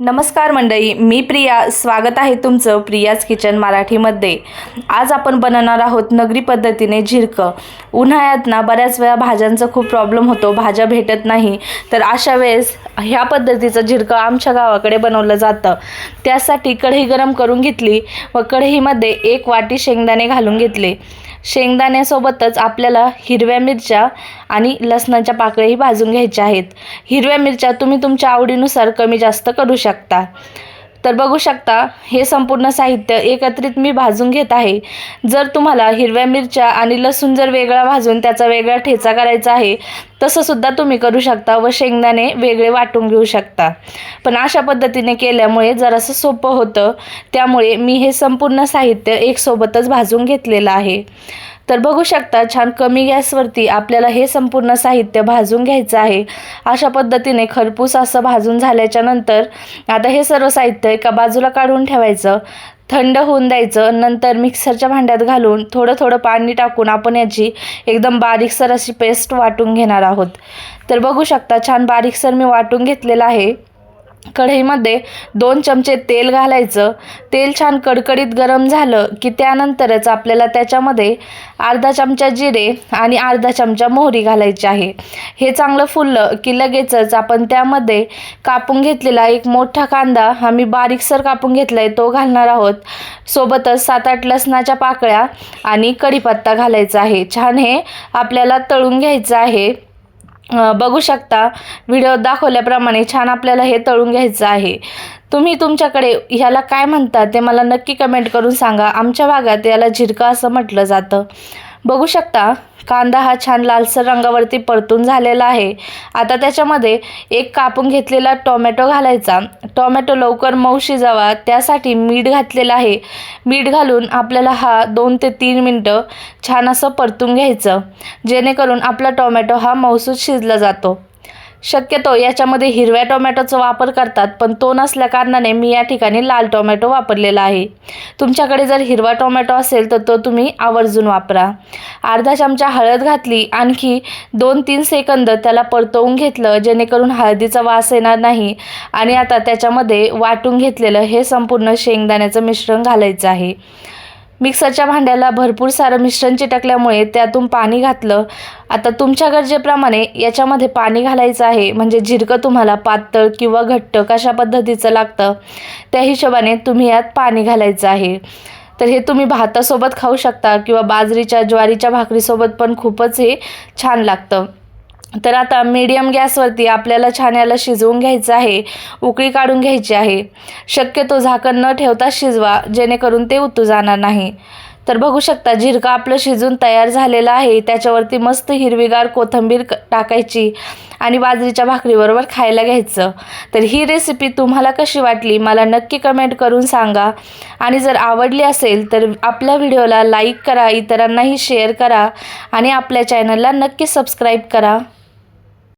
नमस्कार मंडळी मी प्रिया. स्वागत आहे तुमचं प्रियाज किचन मराठीमध्ये. आज आपण बनवणार आहोत नगरी पद्धतीने झिरकं. उन्हाळ्यात ना बऱ्याच वेळा भाज्यांचा खूप प्रॉब्लेम होतो भाज्या भेटत नाही. तर अशा वेळेस ह्या पद्धतीचं झिरकं आमच्या गावाकडे बनवलं जातं. त्यासाठी कढई गरम करून घेतली व कढईमध्ये एक वाटी शेंगदाणे घालून घेतले. शेंगदाण्यासोबतच आपल्याला हिरव्या मिरच्या आणि लसणाच्या पाकळ्याही भाजून घ्यायच्या आहेत. हिरव्या मिरच्या तुम्ही तुमच्या आवडीनुसार कमी जास्त करू शकता. तर बघू शकता हे संपूर्ण साहित्य एकत्रित मी भाजून घेत आहे. जर तुम्हाला हिरव्या मिरच्या आणि लसूण जर वेगळा भाजून त्याचा वेगळा ठेचा करायचा आहे तसंसुद्धा तुम्ही करू शकता व शेंगदाणे वेगळे वाटून घेऊ शकता. पण अशा पद्धतीने केल्यामुळे जरासं सोपं होतं. त्यामुळे मी हे संपूर्ण साहित्य एकसोबतच भाजून घेतलेलं आहे. तर बघू शकता छान कमी गॅसवरती आपल्याला हे संपूर्ण साहित्य भाजून घ्यायचं आहे. अशा पद्धतीने खरपूस असं भाजून झाल्याच्यानंतर आता हे सर्व साहित्य एका बाजूला काढून ठेवायचं. थंड होऊन द्यायचं नंतर मिक्सरच्या भांड्यात घालून थोडं थोडं पाणी टाकून आपण याची एकदम बारीकसर अशी पेस्ट वाटून घेणार आहोत. तर बघू शकता छान बारीकसर मी वाटून घेतलेलं आहे. कढईमध्ये दोन चमचे तेल घालायचं. तेल छान कडकडीत गरम झालं की त्यानंतरच आपल्याला त्याच्यामध्ये अर्धा चमचा जिरे आणि अर्धा चमचा मोहरी घालायची आहे. हे चांगलं फुललं की लगेचच आपण त्यामध्ये कापून घेतलेला एक मोठा कांदा आम्ही बारीकसर कापून घेतला आहे तो घालणार आहोत. सोबतच सात आठ लसणाच्या पाकळ्या आणि कढीपत्ता घालायचा आहे. छान हे आपल्याला तळून घ्यायचं आहे. बघू शकता. व्हिडिओ दाखवल्याप्रमाणे छान आपल्याला हे तळून घ्यायचं आहे. तुम्ही तुमच्याकडे ह्याला काय म्हणता ते मला नक्की कमेंट करून सांगा. आमच्या भागात याला झिरका असं म्हटलं जातं. बघू शकता कांदा हा छान लालसर रंगावरती परतून झालेला आहे. आता त्याच्यामध्ये एक कापून घेतलेला टोमॅटो घालायचा. टोमॅटो लवकर मऊ शिजावा त्यासाठी मीठ घातलेलं आहे. मीठ घालून आपल्याला हा दोन ते तीन मिनटं छान असं परतून घ्यायचं. जेणेकरून आपला टोमॅटो हा मऊसूत शिजला जातो. शक्यतो याच्यामध्ये हिरव्या टोमॅटोचा वापर करतात पण तो नसल्या कारणाने मी या ठिकाणी लाल टोमॅटो वापरलेला आहे. तुमच्याकडे जर हिरवा टोमॅटो असेल तर तो तुम्ही आवर्जून वापरा. अर्धा चमचा हळद घातली आणखी दोन तीन सेकंद त्याला परतवून घेतलं जेणेकरून हळदीचा वास येणार नाही. आणि आता त्याच्यामध्ये वाटून घेतलेलं हे संपूर्ण शेंगदाण्याचं मिश्रण घालायचं आहे. मिक्सरच्या भांड्याला भरपूर सारं मिश्रण चिटकल्यामुळे त्यातून पाणी घातलं. आता तुमच्या गरजेप्रमाणे याच्यामध्ये पाणी घालायचं आहे. म्हणजे झिरकं तुम्हाला पातळ किंवा घट्ट कशा पद्धतीचं लागतं त्या हिशोबाने तुम्ही यात पाणी घालायचं आहे. तर हे तुम्ही भातासोबत खाऊ शकता किंवा बाजरीच्या ज्वारीच्या भाकरीसोबत पण खूपच हे छान लागतं. तर आता मीडियम गॅसवरती आपल्याला छान्याला शिजवून घ्यायचं आहे. उकळी काढून घ्यायची आहे. शक्यतो झाकण न ठेवता शिजवा जेणेकरून ते उतू जाणार नाही. तर बघू शकता झिरका आपलं शिजून तयार झालेलं आहे. त्याच्यावरती मस्त हिरवीगार कोथिंबीर टाकायची आणि बाजरीच्या भाकरीबरोबर खायला घ्यायचं. तर ही रेसिपी तुम्हाला कशी वाटली मला नक्की कमेंट करून सांगा. आणि जर आवडली असेल तर आपल्या व्हिडिओला लाईक करा इतरांनाही शेअर करा आणि आपल्या चॅनलला नक्की सबस्क्राईब करा.